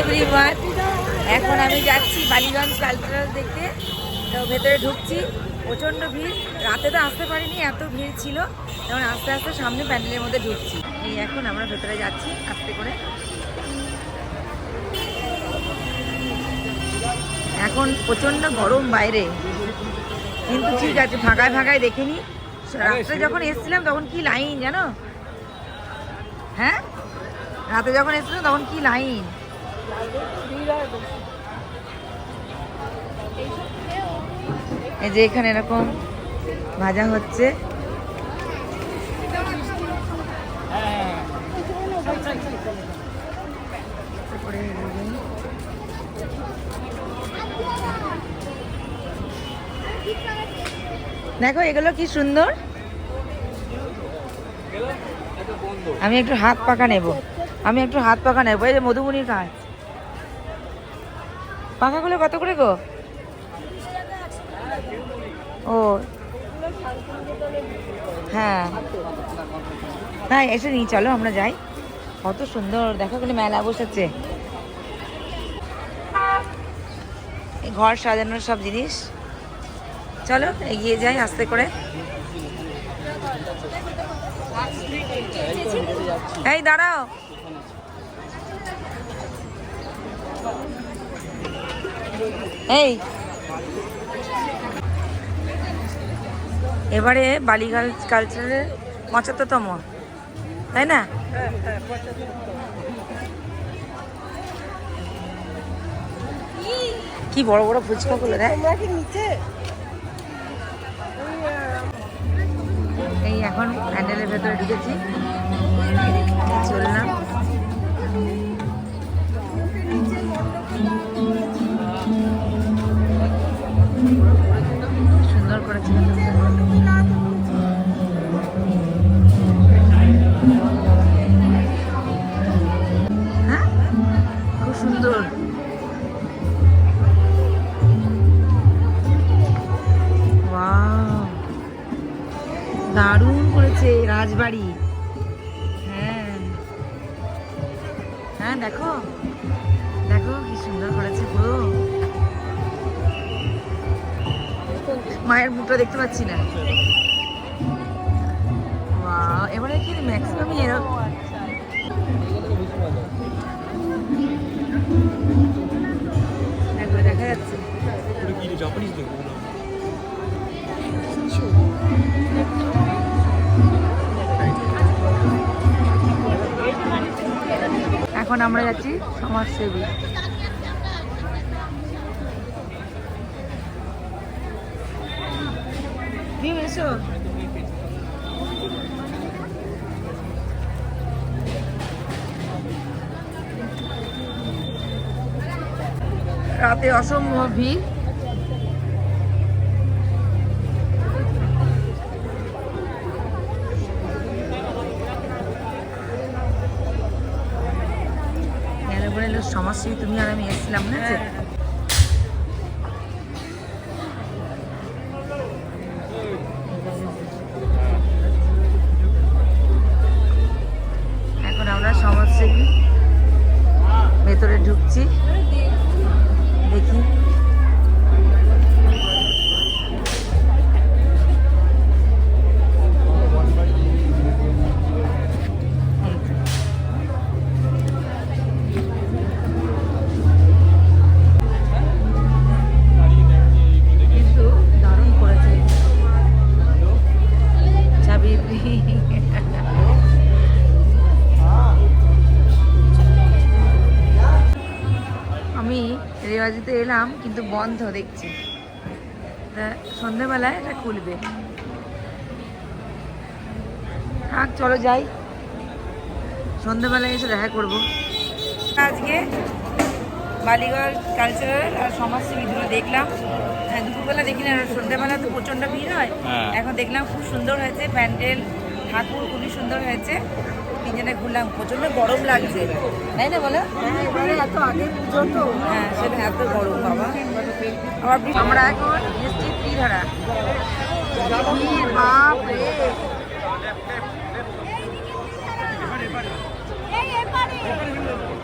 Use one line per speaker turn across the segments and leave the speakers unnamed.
Everyone এখন আমি যাচ্ছি বালিগঞ্জ কালচারাল দেখতে। তো ভেতরে ঢুকছি। প্রচণ্ড ভিড়। রাতে তো আসতে পারিনি, এত ভিড় ছিল। যেমন আস্তে আস্তে সামনে প্যান্ডেলের মধ্যে ঢুকছি। এই এখন আমরা ভেতরে যাচ্ছি আস্তে করে। এখন প্রচণ্ড গরম বাইরে। কিন্তু ঠিক আছে, ফাঁকায় ফাঁকায় দেখেনি রাত্রে যখন এসেছিলাম তখন কি লাইন, জানো? হ্যাঁ? রাতে যখন এসেছিলাম তখন কি লাইন? এই যে এখানে এরকম ভাজা হচ্ছে। দেখো, এগুলো কি সুন্দর? আমি একটু হাত পাকা নেব। আমি একটু হাত পাকা নেব। এই যে মধুবনির কাজ। পাখাগুলো কত করে গো? ও। হ্যাঁ। না এসে নিয়ে চলো, আমরা যাই। কত সুন্দর, দেখো গেলে মেলা বসেছে। ঘর সাজানোর সব জিনিস। চলো, এগিয়ে যাই আস্তে করে। এই দাঁড়াও। এবারে বালিগাল কালচারের পঁচাত্তরতম তাই না? কি বড় বড় ফুচকা গুলো দেখ। এই এখন প্যান্ডেলের ভেতরে ঢুকেছি। রাজবাড়ি। হ্যাঁ। হ্যাঁ দেখো। দেখো কি সুন্দর করেছে পুরো। মায়ের মুখটা দেখতে পাচ্ছি না। Wow, এবারে কি ম্যাক্সিমাম এরকম এখন আমরা যাচ্ছি সমাজসেবী এসো। রাতে অসম্ভব ভিড়। বলে তুমি আর আমি এসেছিলাম না যে এখন আমরা সমাজশ্রী ভেতরে ঢুকছি। রেওয়াজিতে এলাম কিন্তু বন্ধ দেখছি। তা সন্ধেবেলায় এটা খুলবে। থাক চলো যাই। সন্ধেবেলায় এসে দেখা করব। আজকে বালিগড় কালচারাল আর সমাজসেবী দুটো দেখলাম। হ্যাঁ দুপুরবেলা দেখি না সন্ধ্যেবেলা তো প্রচণ্ড ভিড় হয়।
হ্যাঁ।
এখন দেখলাম খুব সুন্দর হয়েছে প্যান্ডেল ঠাকুর খুবই সুন্দর হয়েছে। তিনজনে ঘুরলাম, প্রচণ্ড গরম লাগছে। তাই না বলো?
এত আগে পুজো তো
হ্যাঁ সেটা এত গরম, বাবা। আবার আমরা এখন এসছি ত্রিধারা। ভিড় রে।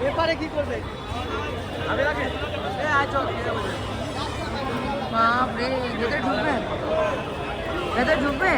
এপারে কি করবে? আমি রাখে। এ, আয়, চল
বাপ রে, ভেতরে ঢুকবে? ভেতরে ঢুকবে?